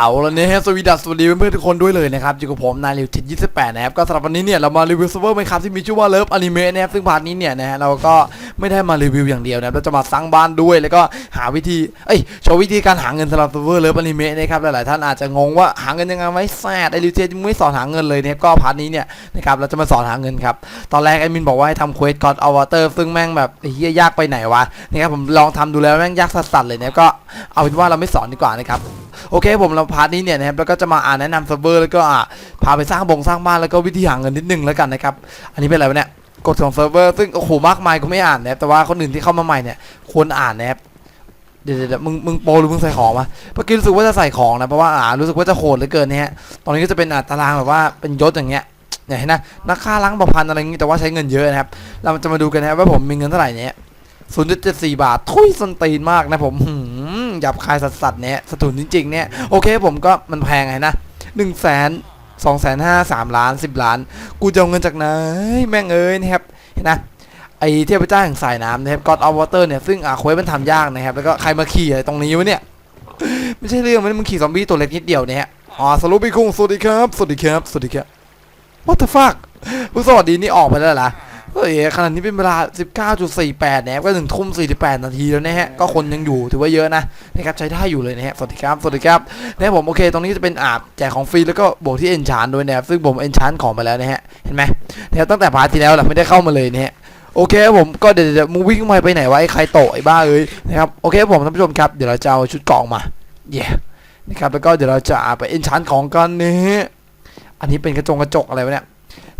เอาแล้วเนี่ยฮะสวีดัสสวัสดีเพื่อนๆทุกคนด้วยเลยนะครับอยู่กับผมนายริวเทิศ28นะครับก็สำหรับวันนี้เนี่ยเรามารีวิวเซิร์ฟเวอร์ไหมครับที่มีชื่อว่าเลิฟอนิเมะนะครับซึ่งพาร์ทนี้เนี่ยนะฮะเราก็ไม่ได้มารีวิวอย่างเดียวนะครับเราจะมาสร้างบ้านด้วยแล้วก็หาวิธีเอ้ยโชว์วิธีการหาเงินสำหรับเซิร์ฟเวอร์เลิฟอนิเมะนะครับหลายๆท่านอาจจะงงว่าหาเงินยังไงไว้แซดไอริวเทสไม่สอนหาเงินเลยนะครับก็พาร์ทนี้เนี่ยนะครับเราจะมาสอนหาเงินครับตอนแรกแอมินบอกว่าให้ทำเควสกอดอวตอร์ซึ่งแม่งแบบเฮียยากไปไหนวะนะครับผมลองทำดูแล้วแม่งยากสัสๆเลยนะครับก็เอาเป็นว่าเราไม่สอนดีกว่านะครับ โอเคผมเราพาร์ทนี้เนี่ยนะครับแล้วก็จะมาอ่านแนะนำเซิร์ฟเวอร์แล้วก็อ่าพาไปสร้างบงสร้างบ้านแล้วก็วิธีหาเงินนิดนึงแล้วกันนะครับอันนี้เป็นอะไรวะเนี่ยกฎของเซิร์ฟเวอร์ซึ่งโอ้โหมากมายกูไม่อ่านนะครับแต่ว่าคนอื่นที่เข้ามาใหม่เนี่ยควรอ่านนะครับเดี๋ยวเดี๋ยวเดี๋ยวมึงมึงโปรหรือมึงใส่ของมาเมื่อกี้รู้สึกว่าจะใส่ของนะเพราะว่าอ่ารู้สึกว่าจะโหดเหลือเกินเนะฮะตอนนี้ก็จะเป็นอ่าตารางแบบว่าเป็นยศอย่างเงี้ยเนี่ยเห็นนะนักฆ่าล้างบพันอะไรอย่างงี้แต่ว่าใช้เงินเยอะนะครับ เราจะมาดูกันนะครับว่าผมมีเงินเท่าไหร่เนี่ยศูนย์จุดเจ็ดสี่บาททุยสนตีนมากนะผม หยาบคายสัสๆเนี่ยสถุนจริงๆเนี่ยโอเคผมก็มันแพงไงนะหนึ่งแสนสองแสนห้าสามล้านสิบล้าน กูจะเอาเงินจากไหนแม่งเอ้ยนะครับเห็นนะไอเทพเจ้าแห่งสายน้ำนะครับ God of Water เนี่ยซึ่งอะเควสมันทำยากนะครับ แล้วก็ใครมาขี่ตรงนี้วะเนี่ย ไม่ใช่เรื่องมันมึงขี่ซอมบี้ตัวเล็กนิดเดียวเนี่ยฮะอ๋อสรุปพี่คุงสวัสดีครับ สวัสดีครับ สวัสดีครับ What the fuck ผู้สวัสดีนี่ออกไปแล้วเหรอ เฮ้ยขนาดนี้เป็นเวลา 19.48นะครับก็ถึงทุ่ม 48 นาทีแล้วนะฮะ ก็คนยังอยู่ถือว่าเยอะนะนะครับใช้ได้อยู่เลยนะฮะ สวัสดีครับ สวัสดีครับนะครับผมโอเค ตรงนี้จะเป็นอาบแจกของฟรีแล้วก็บวกที่เอนชานด้วยนะครับ ซึ่งผมเอนชานของไปแล้วนะฮะ เห็นไหมนะครับตั้งแต่พาร์ทที่แล้วแหละไม่ได้เข้ามาเลยนะฮะโอเคผมก็เดี๋ยวมึงวิ่งมาไปไหนวะไอ้ใครโตะไอ้บ้าเอ้ยนะครับโอเคผมท่านผู้ชมครับเดี๋ยวเราจะเอาชุดกราะมาเย่นะครับแล้วก็เดี๋ยวเราจะไปเอนชานของกันนี่อันนี้เป็นกระจงกระจกอะไรวะเนี่ย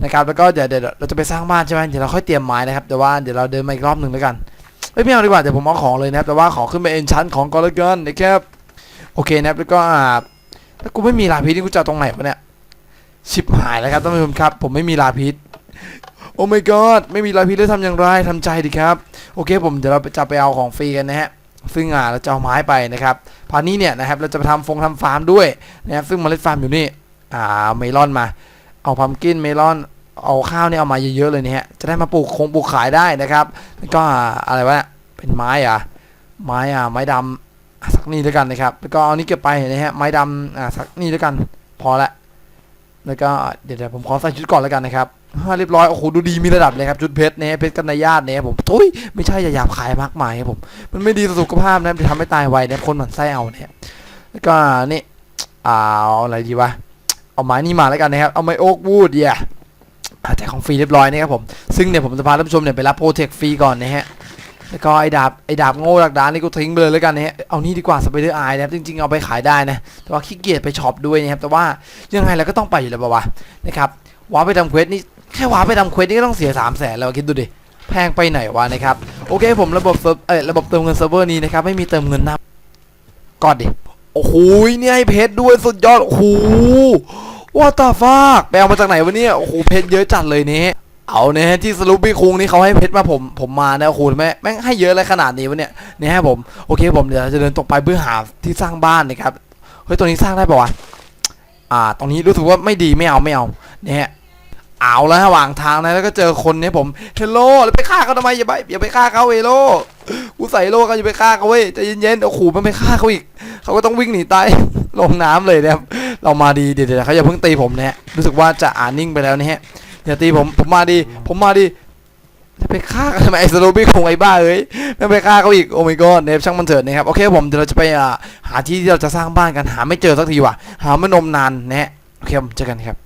นะครับแล้วก็เดี๋ยวเดี๋ยวเราจะไปสร้างบ้านใช่ไหมเดี๋ยวเราค่อยเตรียมไม้นะครับแต่ว่าเดี๋ยวเราเดินมาอีกรอบหนึ่งแล้วกันเอ้ยไม่เอาดีกว่าเดี๋ยวผมเอาของเลยนะครับแต่ว่าขอขึ้นไปเอ็นชานของก่อนล้วกันนะครับโอเคนะครับแล้วก็อ่าถ้ากูไม่มีลาพิษนี่กูจะตรงไหนวะเนี่ยชิบหายแล้วครับท่านผู้ชมครับ ผมไม่มีลาพิษโอ้ my god ไม่มีลาพิษแล้วทำอย่างไรทำใจดีครับ โอเคผมเดี๋ยวเราจะไปเอาของฟรีกันนะฮะซึ่งอ่าเราจะเอาไม้ไปนะครับพานี้เนี่ยนะครับเราจะไปทำฟงทำฟาร์มด้วยนะครับซึ่งเมล็ดฟาร์มอยู่นี่อ่าเมลอนมา เอาพัมกินเมลอนเอาข้าวเนี่ยเอามาเยอะๆเลยเนี่ยฮะจะได้มาปลูกคงปลูกขายได้นะครับแล้วก็อะไรวะเป็นไม้อะไม้อะไม้ดำสักนี่แล้วกันนะครับ แล้วก็เอานี้เก็บไปนะฮะไม้ดำอ่าสักนี่แล้วกัน พอละแล้วก็เดี๋ยวผมขอใส่ชุดก่อนแล้วกันนะครับเรียบร้อยโอ้โหดูดีมีระดับเลยครับชุดเพชรเนี่ยเพชรกันนายาตเนี่ยผมทุยไม่ใช่อย่าหยาบคายมากมายครับผมมันไม่ดีต่อสุขภาพนะจะทำให้ตายไวเนี่ยคนหมันไส้เอาเนี่ยแล้วก็นี่เอาอะไรดีวะ เอาไม้นี่มาแล้วกันนะครับ เอาไม้โอ๊กวูดเย่อาแจกของฟรีเรียบร้อยนะครับผม ซึ่งเนี่ยผมจะพาท่านผู้ชมเนี่ยไปรับโปรเทคฟรีก่อนนะฮะ แล้วก็ไอ้ดาบไอ้ดาบโง่ดักดานนี่กูทิ้งไปเลยแล้วกันนะฮะ เอานี่ดีกว่าสไปเดอร์ไอนะครับ จริงๆเอาไปขายได้นะ แต่ว่าขี้เกียจไปช็อปด้วยนะครับ แต่ว่ายังไงเราก็ต้องไปอยู่แล้วป่าวะนะครับว้าไปทำเควสนี่แค่ว้าไปทำเควสนี่ก็ต้องเสีย3 0 0แสนแล้วคิดดูดิ แพงไปไหนวะนะครับ โอเคผมระบบเซิร์ฟเอ้ยระบบเติมเงินเซิร์ฟเวอร์นี้นะครับไม่มีเติมเงินนะก่อนดิ โอ้โหเนี่ยไอ้เพชรด้วยสุดยอดโอ้โหว่าตาฟากไปเอามาจากไหนวะเนี่ยโอ้โหเพชรเยอะจัดเลยเนี่ยเอาเนี่ยที่สรุปบี้คุงนี่เขาให้เพชรมาผมผมมานะโอ้โหแม่แม่งให้เยอะเลยขนาดนี้วะเนี่ยเนี่ยฮะผมโอเคผมเดี๋ยวจะเดินตรงไปเพื่อหาที่สร้างบ้านนะครับเฮ้ยตัวนี้สร้างได้ปะวะอ่าตรงนี้รู้สึกว่าไม่ดีไม่เอาไม่เอาเนี่ย เอาแล้วระหว่างทางนะแล้วก็เจอคนเนี่ยผมเฮลโลแล้วไปฆ่าเขาทำไมอย่าไปอย่าไปฆ่าเขาเฮลโลกูใส่โลกันอย่าไปฆ่าเขาเว้ยใจเย็นๆโอ้โหมันไปฆ่าเขาอีกเขาก็ต้องวิ่งหนีตายลงน้ำเลยนะครับเรามาดีเดี๋ยวเดี๋ยวเขาอย่าเพิ่งตีผมนะฮะรู้สึกว่าจะอ่านนิ่งไปแล้วนะฮะอย่าตีผมผมมาดี ผมมาดีจะไปฆ่ากันทำไมไอ้สโลบี้คงไอ้บ้าเอ้ยไม่ไปฆ่าเขาอีกโอ้ my god เนี่ยช่างมันเถิดนะครับโอเคผมเดี๋ยวเราจะไปหาที่ที่เราจะสร้างบ้านกันหาไม่เจอสักทีว่ะหาไม่นมนานนะฮะโอเคผมเจอกันครับ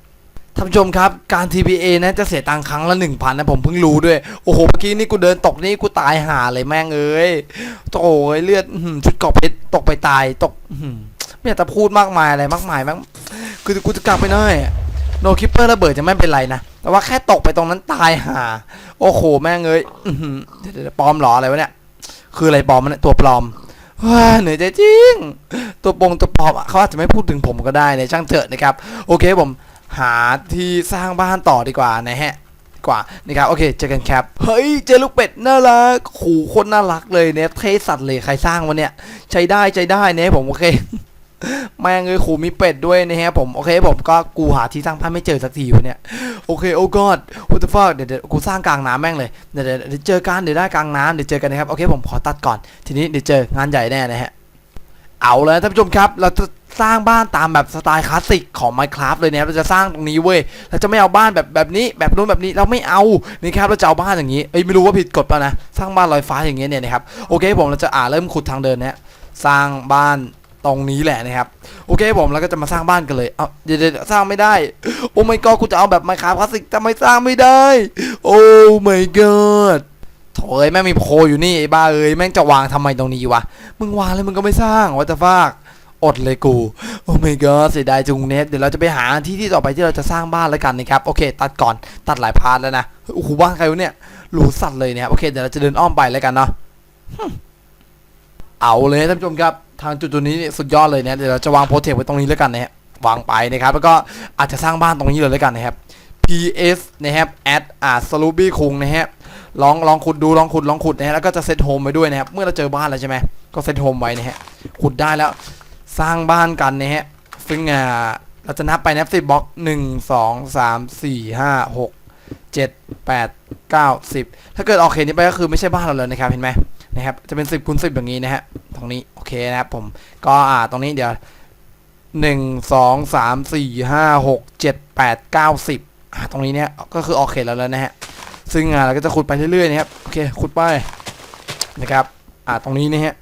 ท่านผู้ชมครับการ TPA นะจะเสียตังค์ครั้งละ1,000นะผมเพิ่งรู้ด้วย โอ้โหเมื่อกี้นี่กูเดินตกนี่กูตายห่าเลยแม่งเอ้ยโอ้ยเลือดชุดกราะเพชรตกไปตายตกไม่อยากจะพูดมากมายอะไรมากมายแม่งคือกูจะกลับไปหน่อยโนคิปเปอร์ระเบิดจะไม่เป็นไรนะ แต่ว่าแค่ตกไปตรงนั้นตายห่า โอ้โหแม่งเอ้ยเดี๋ยวปลอมหรออะไรวะเนี่ย คืออะไรปลอมมันตัวปลอมว้าเหนื่อยใจจริง ตัวปงตัวปลอมเขาอาจจะไม่พูดถึงผมก็ได้เนี่ยช่างเถอะนะครับ โอเคผม หาที่สร้างบ้านต่อดีกว่านะฮะกว่านะครับโอเคเจอกันครับเฮ้ยเจอลูกเป็ดน่ารักโหโคนน่ารักเลยเนี่ยเทสัตว์เลยใครสร้างวะเนี่ยใช้ได้ใช้ได้เนี่ยผมโอเคแม่งเลยขู่มีเป็ดด้วยนะฮะผมโอเคผมก็กูหาที่สร้างบ้านไม่เจอสักทีวะเนี่ยโอเคโอ้กอด what the fuck เดี๋ยวเดี๋ยวกูสร้างกลางน้ำแม่งเลยเดี๋ยวเดี๋ยวเดี๋ยวเจอกันเดี๋ยวได้กลางน้ำเดี๋ยวเจอกันนะครับโอเคผมขอตัดก่อนทีนี้เดี๋ยวเจองานใหญ่แน่นะฮะเอาแล้วท่านผู้ชมครับเราจะ สร้างบ้านตามแบบสไตล์คลาสสิกของ Minecraft เลยนะครับเราจะสร้างตรงนี้เว้ยเราจะไม่เอาบ้านแบบแบบนี้แบบนู้นแบบนี้เราไม่เอานี่ครับเราจะเอาบ้านอย่างนี้เอ้ยไม่รู้ว่าผิดกฎป่ะนะสร้างบ้านลอยฟ้าอย่างเงี้ยเนี่ยนะครับโอเคผมเราจะอ่าเริ่มขุดทางเดินนะสร้างบ้านตรงนี้แหละนะครับโอเคผมเราก็จะมาสร้างบ้านกันเลยเอาเดี๋ยวเดี๋ยวสร้างไม่ได้ โอ้ my god กูจะเอาแบบ Minecraft คลาสสิกแต่ไม่สร้างไม่ได้ โอ้ my god โถเอ้ยแม่งมีโพอยู่นี่ไอ้บ้าเอ้ยแม่งจะวางทำไมตรงนี้วะมึงวางเลยมึงก็ไม่สร้างว่าจะฟาก อดเลยกูโอ้ my god เสียดายจุงเน็ตเดี๋ยวเราจะไปหาที่ที่ต่อไปที่เราจะสร้างบ้านแล้วกันนะครับโอเค ตัดก่อนตัดหลายพาร์ทแล้วนะโอ้โหบ้านใครวะเนี่ยหรูสัตว์เลยเนะครับโอเคเดี๋ยวเราจะเดินอ้อมไปแล้วกันเนาะเอาเลยท่านผู้ชมครับทางจุดจุดนี้สุดยอดเลยนะเดี๋ยวเราจะวางโปรเทคไว้ตรงนี้แล้วกันนะฮะวางไปนะครับแล้วก็อาจจะสร้างบ้านตรงนี้เลยแล้วกันนะครับ PS นะครับ add อ่า s l o o b y คุงนะฮะลองลองขุดดูลองขุดลองขุดนะฮะแล้วก็จะเซตโฮมไว้ด้วยนะครับเมื่อเราเจอบ้านแล้วใช่ไหมก็เซตโฮมไว้นะฮะขุดได้แล้ว สร้างบ้านกันนะฮะซึ่งอ่าเราจะนับไปนะสิบบล็อกหนึ่งสองสามสี่ห้าหกเจ็ดแปดเก้าสิบถ้าเกิดออกเขตนี้ไปก็คือไม่ใช่บ้านเราเลยนะครับเห็นไหมนะครับจะเป็นสิบคูณสิบอย่างนี้นะฮะตรงนี้โอเคนะครับผมก็อ่าตรงนี้เดี๋ยวหนึ่งสองสามสี่ห้าหกเจ็ดแปดเก้าสิบอ่าตรงนี้เนี่ยก็คือออกเขตแล้วแล้วนะฮะซึ่งอ่าเราก็จะขุดไปเรื่อยๆนะครับโอเคขุดไปนะครับอ่าตรงนี้นะฮะ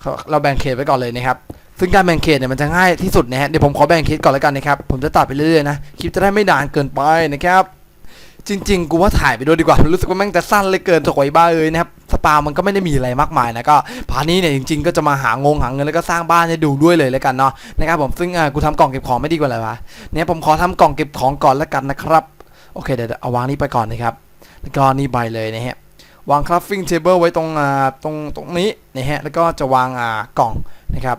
เขาเราแบ่งเขตไว้ก่อนเลยนะครับ ซึ่งการแบ่งเขตเนี่ยมันจะง่ายที่สุดนะฮะเดี๋ยวผมขอแบ่งเขตก่อนแล้วกันนะครับ ผมจะตัดไปเรื่อยๆนะคลิปจะได้ไม่นานเกินไปนะครับจริงๆ กูว่าถ่ายไปด้วยดีกว่า รู้สึกว่าแม่งจะสั้นเลยเกินถอยบ้าเลยนะครับ สปามันก็ไม่ได้มีอะไรมากมายนะ ก็พานี้เนี่ยจริงๆ ก็จะมาหางงหาเงินแล้วก็สร้างบ้านให้ดูด้วยเลยแล้วกันเนาะนะครับผม ซึ่งกูทำกล่องเก็บของไม่ดีกว่าเลยวะ เนี่ยผมขอทำกล่องเก็บของก่อนแล้วกันนะครับ โอเคเดี๋ยวเอาวางนี้ไปก่อนนะครับ แล้วก็นี่ใบเลยนะฮะ วางคราฟฟิ้งเทเบิลไว้ตรงอ่าตรงตรงนี้นะฮะ แล้วก็จะวางอ่ากล่องนะครับ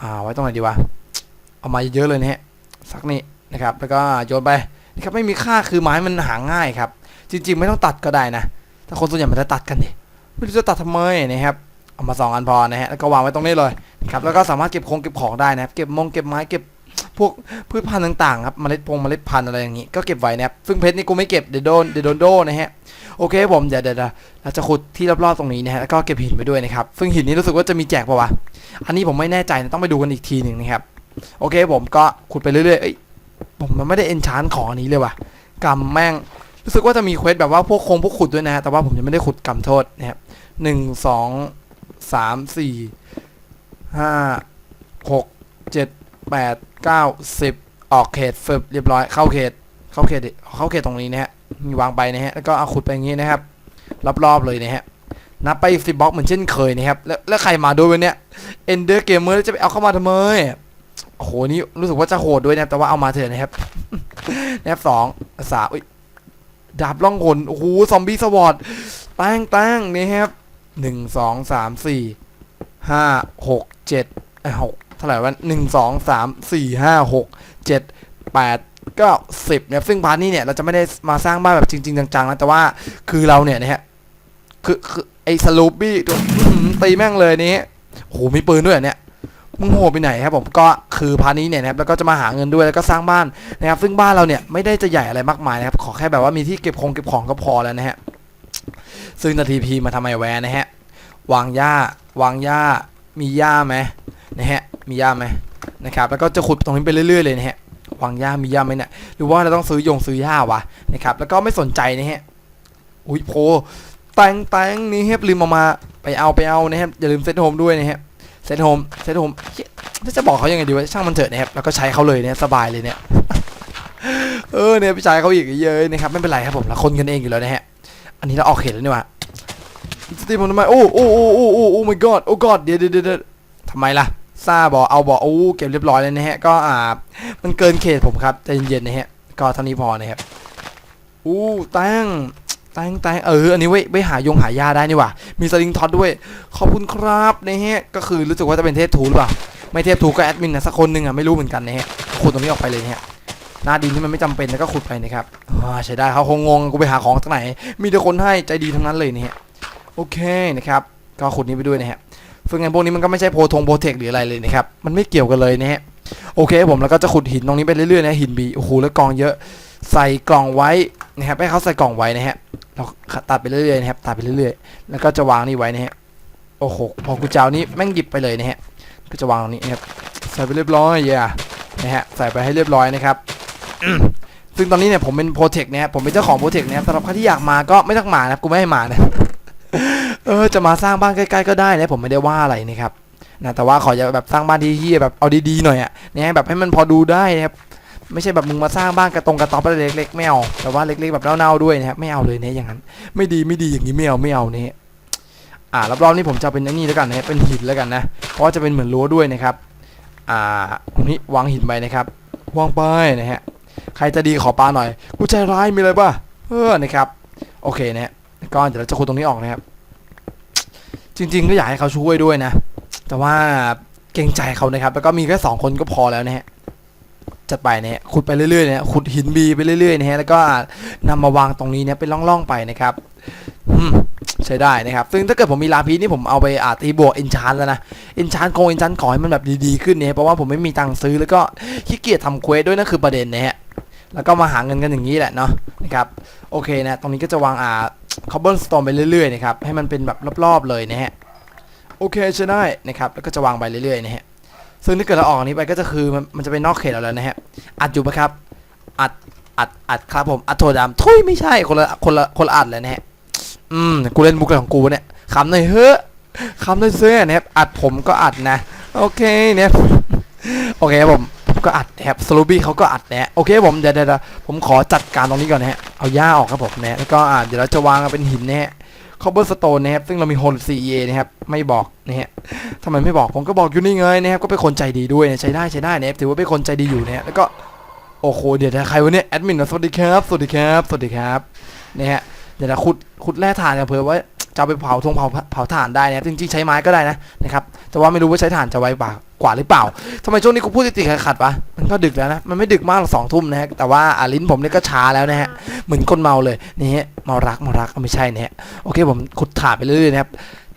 อ่าไว้ตรงไหนดีวะ เอามาเยอะเลยนะฮะสักนี่นะครับ แล้วก็โยนไปนะครับไม่มีค่าคือไม้มันหาง่ายครับ จริง ๆ ไม่ต้องตัดก็ได้นะถ้าคนส่วนใหญ่มันจะตัดกันดิไม่รู้จะตัดทำไมนะครับเอามาสองอันพอนะฮะแล้วก็วางไว้ตรงนี้เลยครับแล้วก็สามารถเก็บคงเก็บของได้นะครับเก็บมงเก็บไม้เก็บ พวกพืชพันธุ์ต่างๆครับเมล็ดพงเมล็ดพันธุ์อะไรอย่างนี้ก็เก็บไว้นะครับซึ่งเพชรนี่กูไม่เก็บเดี๋ยวโดนเดี๋ยวโดนโดนนะฮะโอเคผมเดี๋ยวเดี๋ยวเราจะขุดที่รอบๆตรงนี้นะฮะแล้วก็เก็บหินไปด้วยนะครับซึ่งหินนี้รู้สึกว่าจะมีแจกปะวะอันนี้ผมไม่แน่ใจนะต้องไปดูกันอีกทีหนึ่งนะครับโอเคผมก็ขุดไปเรื่อยๆเอ้ยผมมันไม่ได้เอนชานของอันนี้เลยว่ะกำแม่งรู้สึกว่าจะมีเควสแบบว่าพวกคงพวกขุดด้วยนะฮะแต่ว่าผมยังไม่ได้ขุดกำโทษนะครับหนึ่งสองสามสี่ห้าหกเจ็ด แปดเก้าสิบออกเขตฟึบเรียบร้อยเข้าเขต เข้าเขตเข้าเขตตรงนี้นะฮะมีวางไปนะฮะแล้วก็เอาขุดไปอย่างนี้นะครับรอบๆเลยนะฮะนับไปสิบบล็อกเหมือนเช่นเคยนะครับแล้วแล้วใครมาด้วยวะเนี่ยเอนเดอร์เกมเมอร์จะไปเอาเข้ามาทำไมโอ้โหนี่รู้สึกว่าจะโหดด้วยนะแต่ว่าเอามาเถอะนะครับนะครับสองสามดาบล่องหนโอ้โหซอมบี้สวอตแตั้งแตั้งนี่ครับหนึ่งสองสามสี่ห้าหกเจ็ดเอ้ยหก เท่าไหร่วะหนึ่งสองสามสี่ห้าหกเจ็ดแปดก้าสิบเนี่ยซึ่งพาร์ทนี้เนี่ยเราจะไม่ได้มาสร้างบ้านแบบจริง ๆ จังๆนะแต่ว่าคือเราเนี่ยนะฮะคือคือไอ้สลูปบี้ตัวตีแม่งเลยนี้โอ้โหมีปืนด้วยเนี่ยมึงโหไปไหนครับผมก็คือพาร์ทนี้เนี่ยนะครับแล้วก็จะมาหาเงินด้วยแล้วก็สร้างบ้านนะครับ ซึ่งบ้านเราเนี่ยไม่ได้จะใหญ่อะไรมากมายนะครับ ขอแค่แบบว่ามีที่เก็บของเก็บของก็พอแล้วนะฮะซึ่งนาทีพีมาทำไมแวร์นะฮะวางหญ้าวางหญ้ามีหญ้าไหมนะฮะ มีหญ้าไหมนะครับแล้วก็จะขุดตรงนี้ไปเรื่อยๆเลยนะฮะวางหญ้ามีหญ้าไหมเนี่ยหรือว่าเราต้องซื้อยงซื้อหญ้าวะนะครับแล้วก็ไม่สนใจนะฮะอุ้ยโพแตงแตงนี่เฮบลืมเอามาไปเอาไปเอานะครับอย่าลืมเซตโฮมด้วยนะฮะเซตโฮมเซตโฮมถ้าจะบอกเขายังไงดีวะช่างมันเถอะนะครับแล้วก็ใช้เขาเลยเนี่ยสบายเลยเนี่ยเออเนี่ยพี่ชายเขาอีกเยอะนะครับไม่เป็นไรครับผมเราคนกันเองอยู่แล้วนะฮะอันนี้เราออกเขตแล้วนี่ว่าสตีผมทำไมโอ้โอ้โอ้โอ้โอ้โอ้ my god โอ้ god เดี๋ยวเดี๋ยวเดี๋ยวทำไมล่ะ ซาบอกเอาบอกโอ้เก็บเรียบร้อยเลยนะฮะ ก็อ่า มันเกินเขตผมครับใจเย็นๆนะฮะ ก็เท่านี้พอนะครับอู้ตั้งตั้งตั้งเอออันนี้ไว้ไว้หายงหายาได้นี่ว่ามีสลิงท็อตด้วย ขอบคุณครับนะฮะก็คือรู้สึกว่าจะเป็นเทพทูหรือเปล่าไม่เทพทูก็แอดมินนะสักคนหนึ่งอะไม่รู้เหมือนกันนะฮะขุดตรงนี้ออกไปเลยนะฮะหน้าดินที่มันไม่จำเป็นแล้วก็ขุดไปนะครับใช้ได้เขาคงงงกูไปหาของจากไหน มีแต่คนให้ใจดีทั้งนั้นเลยนะฮะโอเคนะครับ ก็ขุดนี้ไปด้วยนะฮะ ซึ่งไอ้พวกนี้มันก็ไม่ใช่โพทงโพเทคหรืออะไรเลยนะครับ มันไม่เกี่ยวกันเลยนะฮะ โอเคผมแล้วก็จะขุดหินตรงนี้ไปเรื่อยๆนะหินบีโอ้โหแล้วกองเยอะ ใส่กล่องไว้นะครับให้เขาใส่กล่องไว้นะฮะ เราตัดไปเรื่อยๆนะครับ ตัดไปเรื่อยๆ แล้วก็จะวางนี่ไว้นะฮะ โอ้โห พอกูเจ้านี้แม่งหยิบไปเลยนะฮะ ก็จะวางตรงนี้นะครับ ใส่ไปเรียบร้อยอย่านะฮะ ใส่ไปให้เรียบร้อยนะครับซึ่งตอนนี้เนี่ยผมเป็นโปรเทคเนะครับผมเป็นเจ้าของโปรเทคเนะครับสำหรับใครที่อยากมาก็ไม่ต้องมานะครับกูไม่ให้มานะ เออจะมาสร้างบ้านใกล้ๆก็ได้นะผมไม่ได้ว่าอะไรนะครับนะแต่ว่าขออย่าแบบสร้างบ้านที่เฮียแบบเอาดีๆหน่อยอะนะแบบให้มันพอดูได้นะครับไม่ใช่แบบมึงมาสร้างบ้านกระตรงกระต๊อบอะไรเล็กๆไม่เอาแต่ว่าเล็กๆแบบเน่าๆด้วยนะครับไม่เอาเลยเนี่ยอย่างนั้น ไม่ดีไม่ดีอย่างนี้ไม่เอาไม่เอาเนี่ยอ่ารอบๆนี้ผมจะเป็นนนี้แล้วกันนะเป็นหินแล้วกันนะเพราะว่าจะเป็นเหมือนรั้วด้วยนะครับ อ่าตรงนี้วางหินไปนะครับวางไปนะฮะใครจะดีขอปลาหน่อย กูใจร้ายมีอะไรป่ะเออนะครับ โอเคนะฮะก็เดี๋ยวเราจะขุดตรงนี้ออกนะครับ จริง ๆ ก็อยากให้เขาช่วยด้วยนะ แต่ว่าเกรงใจเขานะครับ แล้วก็มีแค่สองคนก็พอแล้วนะฮะจัดไปเนะฮะขุดไปเรื่อยๆเนะฮะขุดหินบีไปเรื่อยๆนะฮะแล้วก็นำมาวางตรงนี้เนี่ยเป็นร่องๆไปนะครับใช้ได้นะครับ ซึ่งถ้าเกิดผมมีลาพีนี่ผมเอาไปอาตีบวกเอนชานแล้วนะเอนชานคงเอนชานขอให้มันแบบดีๆขึ้นเนี่ยเพราะว่าผมไม่มีตังค์ซื้อแล้วก็ขี้เกียจทำเควสด้วยนั่นคือประเด็นนะฮะแล้วก็มาหาเงินกันอย่างนี้แหละเนาะนะครับโอเคนะตรงนี้ก็จะวางอา คอ b เบิลสโตนไปเรื่อยๆนะครับให้มันเป็นแบบรอบๆเลยนะฮะโอเคใช้ได้นะครับแล้วก็จะวางไปเรื่อยๆนะฮะซึ่งถ้าเกิดเราออกนี้ไปก็จะคือมันมันจะเป็นนอกเขตเราแล้วนะฮะอัดอยู่ปะครับอัดอัดอัดครับผมอัดโทรดำทุยไม่ใช่คนละคนละคนละอัดเลยนะฮะอืมกูเล่นมุกของกูเนี่ยคำหน่อยเฮ้อคำหน่อยเสื้อนะครับอัดผมก็อัดนะ โอเคเนี่ย โอเคผมผมก็อัดนะครับสโลบี้เขาก็อัดนะโอเคผมเดี๋ยวเดี๋ยวผมขอจัดการตรงนี้ก่อนนะฮะเอาหญ้าออกครับผมนะแล้วก็อ่าเดี๋ยวเราจะวางเป็นหินนะฮะคอเบอร์สโตนนะครับซึ่งเรามีโฮล CEA นะครับไม่บอกนะฮะทำไมไม่บอกผมก็บอกอยู่นี่ไงนะครับก็เป็นคนใจดีด้วยนะใช้ได้ใช้ได้นะครับถือว่าเป็นคนใจดีอยู่นะฮะแล้วก็โอ้โหเดี๋ยวนะใครวะเนี่ยแอดมินสวัสดีครับสวัสดีครับสวัสดีครับนะฮะเดี๋ยวนะขุดขุดแร่ถ่านเผื่อว่าจะเอาไปเผาทงเผาเผาถ่านได้นะจริงๆใช้ไม้ก็ได้นะนะครับแต่ว่าไม่รู้ว่าใช้ถ่านจะไวกว่า กว่าหรือเปล่าทำไมช่วงนี้กูพูดติดๆขัดๆวะมันก็ดึกแล้วนะ มันไม่ดึกมากหรอกสองทุ่มนะฮะ แต่ว่าอาลิ้นผมเนี่ยก็ช้าแล้วนะฮะ เหมือนคนเมาเลยนี่ฮะเมารักเมารักไม่ใช่นะฮะ โอเคผมขุดถ่านไปเรื่อยๆนะครับ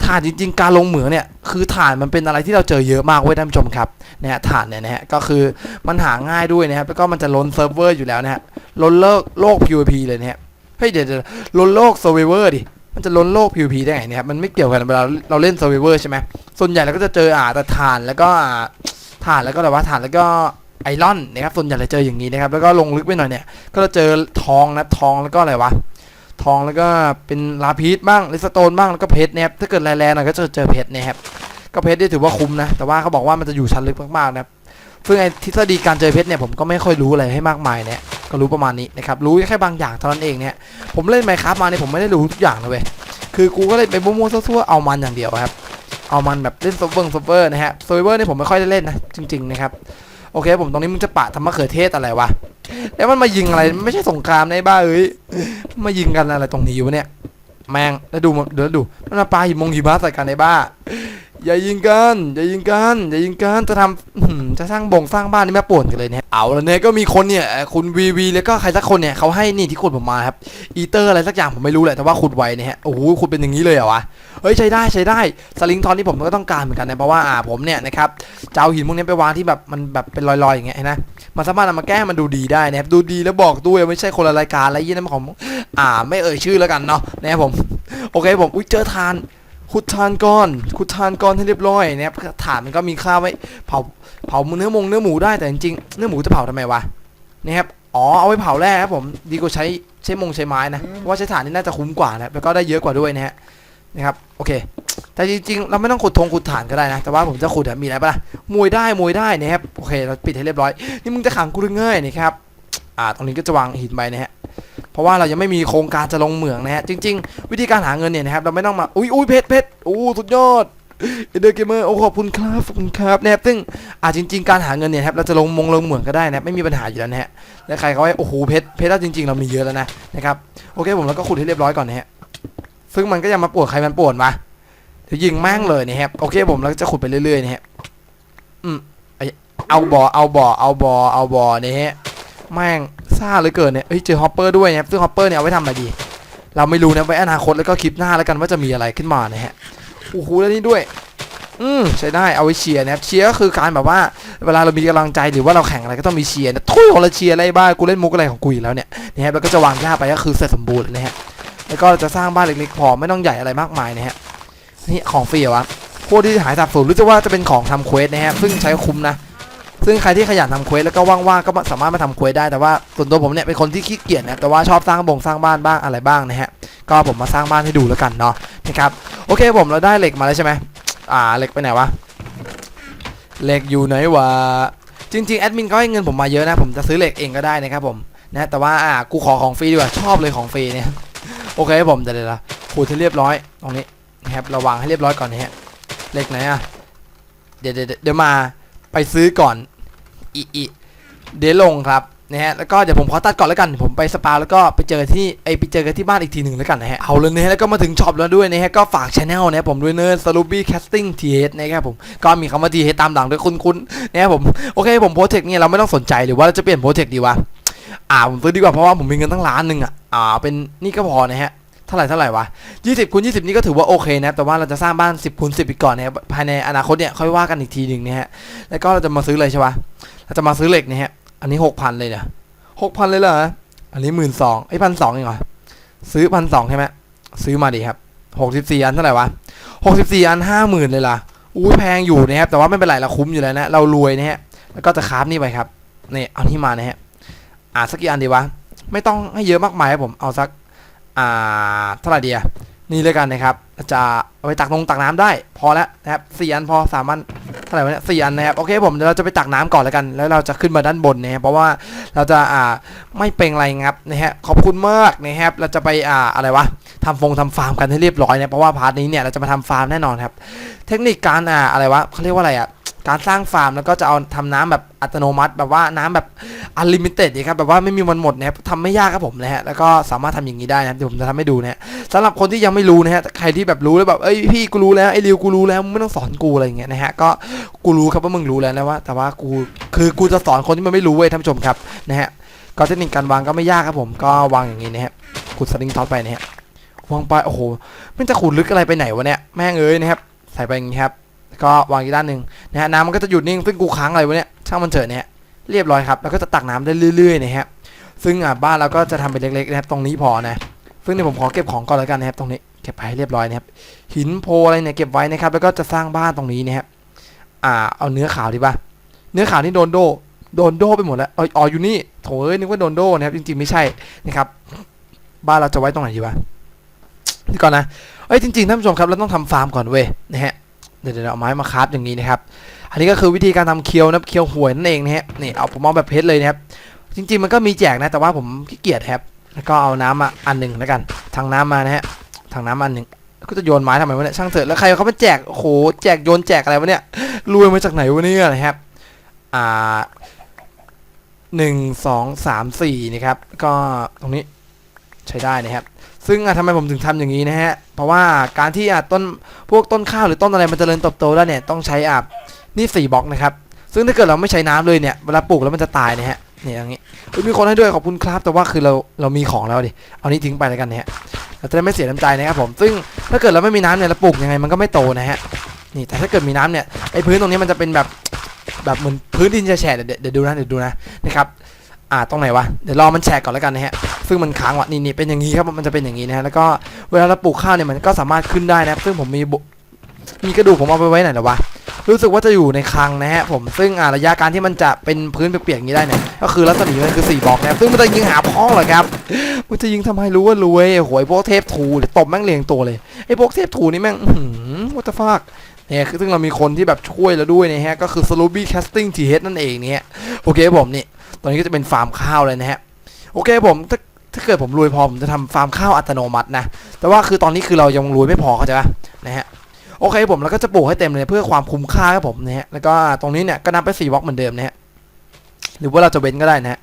ถ่านจริงๆ การลงเหมืองเนี่ยคือถ่านมันเป็นอะไรที่เราเจอเยอะมากเว้ยท่านผู้ชมครับนะฮะถ่านเนี่ยนะฮะก็คือมันหาง่ายด้วยนะครับแล้วก็มันจะล้นเซิร์ฟเวอร์อยู่แล้วนะฮะล้นโลกโลก PVP เลยนะฮะเฮ้ยเดี๋ยวเดี๋ยวล้นโลกเซอร์ฟเวอร์ดิมันจะล้นโลก PVP ได้ไงเนี่ยมันไม่เกี่ยวกันเวลาเราเล่นเซอร์เวอร์ใช่ไหม ส่วนใหญ่เราก็จะเจออ่าแต่ถ่านแล้วก็อ่าถ่านแล้วก็อะไรวะถ่านแล้วก็ไอรอนนะครับส่วนใหญ่เราเจออย่างนี้นะครับ แล้วก็ลงลึกไปหน่อยเนี่ย ก็จะเจอทองนะทองแล้วก็อะไรวะทองแล้วก็เป็นลาพีสบ้างลิสโตนบ้างแล้วก็เพชรนะครับถ้าเกิดแรงๆหน่อยก็จะเจอเพชรนะครับก็เพชรนี่ถือว่าคุ้มนะ แต่ว่าเขาบอกว่ามันจะอยู่ชั้นลึกมากๆนะครับซึ่งไอ้ทฤษฎีการเจอเพชรเนี่ยผมก็ไม่ค่อยรู้อะไรให้มากมายเนี่ยก็รู้ประมาณนี้นะครับรู้แค่บางอย่างเท่านั้นเองเนี่ยผมเล่นไมครับมาเนี่ยผมไม่ได้รู้ทุกอย่างเลยเว้ยคือกูก็เล่นไปมั่วๆซั่วๆเอามันอย่างเดียวครับ เอามันแบบเล่นโซเวอร์โซเวอร์นะฮะซับเวอร์นี่ผมไม่ค่อยได้เล่นนะจริงๆนะครับโอเคผมตรงนี้มึงจะปะทำมะเขือเทศอะไรวะแล้วมันมายิงอะไรไม่ใช่สงครามในบ้าเอ้ยมายิงกันอะไรตรงนี้วะเนี่ย แมงแล้วดูเดี๋ยวดูมันมาปาหิมงหิมะใส่กันในบ้า อย่ายิงกัน อย่ายิงกัน อย่ายิงกัน จะทำจะสร้างบ่งสร้างบ้านนี่แม่ป่วนกันเลยเนี่ย เอาแล้วเนี่ยก็มีคนเนี่ย คุณวีวีแล้วก็ใครสักคนเนี่ยเขาให้นี่ที่ขุดผมมาครับ อีเตอร์อะไรสักอย่างผมไม่รู้แหละ แต่ว่าขุดไวเนี่ยฮะ โอ้โห ขุดเป็นอย่างนี้เลยเหรอวะ เฮ้ยใช้ได้ใช้ได้ สลิงทอนที่ผมก็ต้องการเหมือนกันนะ เพราะว่าอ่าผมเนี่ยนะครับจะเอาหินพวกนี้ไปวางที่แบบมันแบบเป็นลอยๆอย่างเงี้ยนะ มันสามารถนำมาแก้มันดูดีได้นะครับ ดูดีแล้วบอกด้วยไม่ใช่คนละรายการอะไรยี่นั่นของ อ่า ไม่เอ่ยชื่อแล้วกันเนาะนะครับผม โอเคผม อุ้ยเจอทาน ขุดทานก้อนขุดทานก้อนให้เรียบร้อยนะครับฐานมันก็มีค่าไว้เผาเผาเนื้อมงเนื้อหมูได้แต่จริงๆเนื้อหมูจะเผาทำไมวะนะครับอ๋อเอาไว้เผาแร่ครับผมดีกว่าใช้ใช้มงใช้ไม้นะเพราะว่าใช้ถ่านนี่น่าจะคุ้มกว่านะแล้วก็ได้เยอะกว่าด้วยนะฮะนะครับโอเค แต่จริงๆ เราไม่ต้องขุดทงขุดฐานก็ได้นะ แต่ว่าผมจะขุดอะมีอะไรปะล่ะมวยได้มวยได้นะครับโอเค เราปิดให้เรียบร้อย นี่มึงจะขังกูหรือไง่ายนะครับอ่าตรงนี้ก็จะวางหินไปนะฮะ เพราะว่าเรายังไม่มีโครงการจะลงเหมืองนะฮะจริง ๆ วิธีการหาเงินเนี่ยนะครับเราไม่ต้องมาอุ้ยอุ้ยเพชรเพชรโอ้สุดยอดเอเดอร์เกมเมอร์โอ้ขอบคุณครับขอบคุณครับนะครับซึ่งอ่าจริง ๆ การหาเงินเนี่ยครับเราจะลงมงลงเหมืองก็ได้นะไม่มีปัญหาอยู่แล้วนะฮะและใครเขาให้โอ้โหเพชรเพชรจริง ๆ เรามีเยอะแล้วนะนะครับโอเคผมแล้วก็ขุดให้เรียบร้อยก่อนนะฮะซึ่งมันก็ยังมาปวดใครมันปวดมาเดี๋ยวยิงแม่งเลยนะครับโอเคผมแล้วจะขุดไปเรื่อยๆนะฮะอืมไอเอาบ่อเอาบ่อเอาบ่อเอาบ่อเนี่ยฮะแม่ง ซ่าเลือเกินเนี่ยเฮ้ยเจอฮอปเปอร์ด้วยนะครับซึ่งฮอปเปอร์เนี่ยเอาไว้ทำอะไรดี เราไม่รู้นะไว้อนาคตแล้วก็คลิปหน้าแล้วกันว่าจะมีอะไรขึ้นมานะฮะโอ้โหแล้วนี่ด้วยอืมใช้ได้เอาไว้เชียร์นะครับเชียร์ก็คือการแบบว่าเวลาเรามีกำลังใจหรือว่าเราแข่งอะไรก็ต้องมีเชียร์นะทุยของเราเชียร์อะไรบ้างกูเล่นมุกอะไรของกูอยู่แล้วเนี่ยนะฮะแล้วก็จะวางหญ้าไปก็คือเสร็จสมบูรณ์เลยนะฮะแล้วก็จะสร้างบ้านเล็กๆพอไม่ต้องใหญ่อะไรมากมายนะฮะนี่ของฟรีวะพวกที่หายสับสนหรือจะว่าจะเป็นของทำเควสนะฮะซึ่งใช้คุ้มนะ ซึ่งใครที่ขยันทำเควสแล้วก็ว่างๆก็สามารถมาทำเควสได้แต่ว่าส่วนตัวผมเนี่ยเป็นคนที่ขี้เกียจนะแต่ว่าชอบสร้างบงสร้างบ้านบ้างอะไรบ้างนะฮะก็ผมมาสร้างบ้านให้ดูแล้วกันเนาะนะครับโอเคผมเราได้เหล็กมาแล้วใช่ไหมอ่าเหล็กไปไหนวะเหล็กอยู่ไหนวะจริงๆแอดมินก็ให้เงินผมมาเยอะนะผมจะซื้อเหล็กเองก็ได้นะครับผมนะแต่ว่าอ่ากูขอของฟรีดีกว่าชอบเลยของฟรีเนี่ยโอเคผมเดี๋ยวเดี๋ยวขูดให้เรียบร้อยตรงนี้นะครับระวังให้เรียบร้อยก่อนนะฮะเหล็กไหนอะเดี๋ยวเดี๋ยวเดี๋ยวมาไปซื้อก่อน อีอีเดี๋ยวลงครับนะฮะแล้วก็เดี๋ยวผมขอตัดก่อนแล้วกันผมไปสปาแล้วก็ไปเจอที่ไอไปเจอกันที่บ้านอีกทีหนึ่งแล้วกันนะฮะเอาเลยนะฮะแล้วก็มาถึงช็อปแล้วด้วยนะฮะก็ฝากช anel นะผมด้วยเนอร์สลูบี้แคสติ้งทีเอสนะครับผมก็มีคำว่าทีเอสตามหลังด้วยคุ้นๆนะครับผมโอเคผมโปรเจกต์เนี่ยเราไม่ต้องสนใจหรือว่าเราจะเปลี่ยนโปรเจกต์ดีวะอ่าผมซื้อดีกว่าเพราะว่าผมมีเงินตั้งล้านหนึ่งอะอ่าเป็นนี่ก็พอนะฮะเท่าไหร่เท่าไหร่วะ20คูณ20 นี่ก็ถือว่าโอเคนะ แต่ว่าเราจะสร้างบ้าน 10คูณ10อีกก่อนนะครับภายในอนาคตเนี่ยค่อยว่ากันอีกทีหนึ่งนะฮะ แล้วก็เราจะมาซื้อเลยใช่ปะาจะมาซื้อเหล็กนะฮะ อันนี้6,000เลยเนี่ย6,000เลยเหรอ อันนี้หมื่นสองไอ้พันสองเองเหรอ ซื้อพันสองใช่ไหมซื้อมาดิครับ64อันเท่าไหร่วะ64อัน50,000เลยล่ะอุ้ยแพงอยู่นะครับ แต่ว่าไม่เป็นไรเราคุ้มอยู่แล้วนะ เรารวยนะฮะ แล้วก็จะคราฟนี่ไปครับ นี่เอานี่มานะฮะ อ่าสักกี่อันดีวะ ไม่ต้องให้เยอะมากมายครับผม เอาสัก อ่า เท่าไหร่ดีอะนี่เลยกันนะครับ จะเอาไปตักนงตักน้ำได้ พอแล้วนะครับสี่อันพอสามอัน ท่าไหร่วะเนี่ยสี่อันนะครับโอเคผมเดี๋ยวเราจะไปตักน้ำก่อนแล้วกัน แล้วเราจะขึ้นมาด้านบนนะครับเพราะว่าเราจะอ่าไม่เป็นไรงับนะฮะขอบคุณมากนะครับเราจะไปอ่าอะไรวะทำฟงทำฟาร์มกันให้เรียบร้อยนะเพราะว่าพาร์ทนี้เนี่ยเราจะมาทำฟาร์มแน่นอนครับ เทคนิคการอ่าอะไรวะเขาเรียกว่าอะไรอะ การสร้างฟาร์มแล้วก็จะเอาทำน้ำแบบอัตโนมัติ แบบว่าน้ำแบบอันลิมิเต็ดครับแบบว่าไม่มีวันหมดนะครับทำไม่ยากครับผมนะฮะแล้วก็สามารถทำอย่างนี้ได้นะเดี๋ยวผมจะทำให้ดูนะฮะสำหรับคนที่ยังไม่รู้นะฮะใครที่แบบรู้แล้วแบบเอ้ยพี่กูรู้แล้วไอ้ริวกูรู้แล้วมึงไม่ต้องสอนกูอะไรอย่างเงี้ยนะฮะก็กูรู้ครับว่ามึงรู้แล้วนะว่า แต่ว่ากูคือกูจะสอนคนที่มันไม่รู้เว้ยท่านผู้ชมครับนะฮะก็เทคนิคการวางก็ไม่ยากครับผมก็วางอย่างนี้นะฮะขุดสลิงท็อตไปนะฮะวางไปโอ้โหมันจะขุดลึกอะไรไปไหนวะเนี่ยแม่งเอ้ยนะครับใส่ไปอย่างนี้ครับ ก็วางอีกด้านหนึ่งนะฮะน้ำมันก็จะหยุดนิ่งซึ่งกูค้างอะไรวะเนี่ยช่างมันเถอะเนี่ยเรียบร้อยครับแล้วก็จะตักน้ำได้เรื่อยๆนะฮะซึ่งอะบ้านเราก็จะทำเป็นเล็กๆนะครับตรงนี้พอนะซึ่งเดี๋ยวผมขอเก็บของก่อนแล้วกันนะครับตรงนี้เก็บไปเรียบร้อยนะครับหินโพอะไรเนี่ยเก็บไว้นะครับแล้วก็จะสร้างบ้านตรงนี้นะครับอ่าเอาเนื้อขาวดีป่ะเนื้อขาวนี่โดนโดโดนโดไปหมดแล้วอ๋ออยู่นี่โถเอ้ยนึกว่าโดนโดนะครับจริงๆไม่ใช่นะครับบ้านเราจะไว้ตรงไหนดีวะเดียวก่อนนะเอ้ยจริงๆท่านผู้ชมครับเราต้องทำฟาร์มก่อนเว้ยนะฮะ เดี๋ยวเดี๋ยวเอาไม้มาคราฟอย่างนี้นะครับ อันนี้ก็คือวิธีการทำเคียวนะเคียวหวยนั่นเองนะฮะนี่เอาผมเอาแบบเพชรเลยนะครับ จริง ๆ มันก็มีแจกนะแต่ว่าผมขี้เกียจครับแล้วก็เอาน้ำมาอันหนึ่งแล้วกันทางน้ำมานะฮะทางน้ำอันหนึ่งก็จะโยนไม้ทำไมวะเนี่ยช่างเถอะแล้วใครเขามาแจกโอ้โหแจกโยนแจกอะไรวะเนี่ยรวยมาจากไหนวะเนี่ยนะครับ อ่าหนึ่งสองสามสี่นะครับ ก็ตรงนี้ ใช้ได้นะครับ ซึ่งทำไมผมถึงทำอย่างนี้นะฮะ เพราะว่าการที่ต้นพวกต้นข้าวหรือต้นอะไรมันจเจริญเติบโตได้เนี่ยต้องใช้อะนี่สี่บล็อกนะครับ ซึ่งถ้าเกิดเราไม่ใช้น้ำเลยเนี่ยเวลาปลูกแล้วมันจะตายนะฮะเนี่ยอย่างนี้มีคนให้ด้วยขอบคุณครับแต่ว่าคือเราเรามีของแล้วดิเอานี้ทิ้งไปแล้วกันนะฮะเราจะได้ไม่เสียน้ำใจนะครับผมซึ่งถ้าเกิดเราไม่มีน้ำเนี่ยเราปลูกยังไงมันก็ไม่โตนะฮะนี่แต่ถ้าเกิดมีน้ำเนี่ยไอ้พื้นตรงนี้มันจะเป็นแบบแบบเหมือนพื้นดินแฉะเดี๋ยวดูนะเดี๋ยวดูนะนะครับอ่าตรงไหนวะเดี๋ยวรอมันแฉะก่อนแล้วกันนะฮะ ซึ่งมันค้างว่ะนี่นี่เป็นอย่างนี้ครับมันจะเป็นอย่างนี้นะฮะแล้วก็เวลาเราปลูกข้าวเนี่ยมันก็สามารถขึ้นได้นะครับซึ่งผมมีมีกระดูกผมเอาไปไว้ไหนแล้ววะรู้สึกว่าจะอยู่ในคลังนะฮะผมซึ่งอ่าระยะการที่มันจะเป็นพื้นเปียกๆอย่างนี้ได้เนี่ยก็คือรัศมีมันคือ4บล็อกนะครับซึ่งมันจะยิงหาพ้องเหรอครับมันจะยิงทำให้รู้ว่ารวยหไอ้พวกเทพทูเดี๋ยตบแม่งเรียงตัวเลยไอ้พวกเทพทูนี่แม่งวัตฟากเนี่ยคือซึ่งเรามีคนที่แบบช่วยเราด้วยนะฮะก็คือ s l o b y Casting TH นั่นเองเนี่ยโอเคผมนี่ตอนนี้ก็จะเป็นฟาร์มข้าวเลยนะฮะโอเคผมถ้า ถ้าเกิดผมรวยพอผมจะทำฟาร์มข้าวอัตโนมัตินะ แต่ว่าคือตอนนี้คือเรายังรวยไม่พอเข้าใจปะนะฮะโอเคผมแล้วก็จะปลูกให้เต็มเลยเพื่อความคุ้มค่าครับผมนะฮะแล้วก็ตรงนี้เนี่ยก็นับไป4บล็อกเหมือนเดิมนะฮะหรือว่าเราจะเว้นก็ได้นะฮะ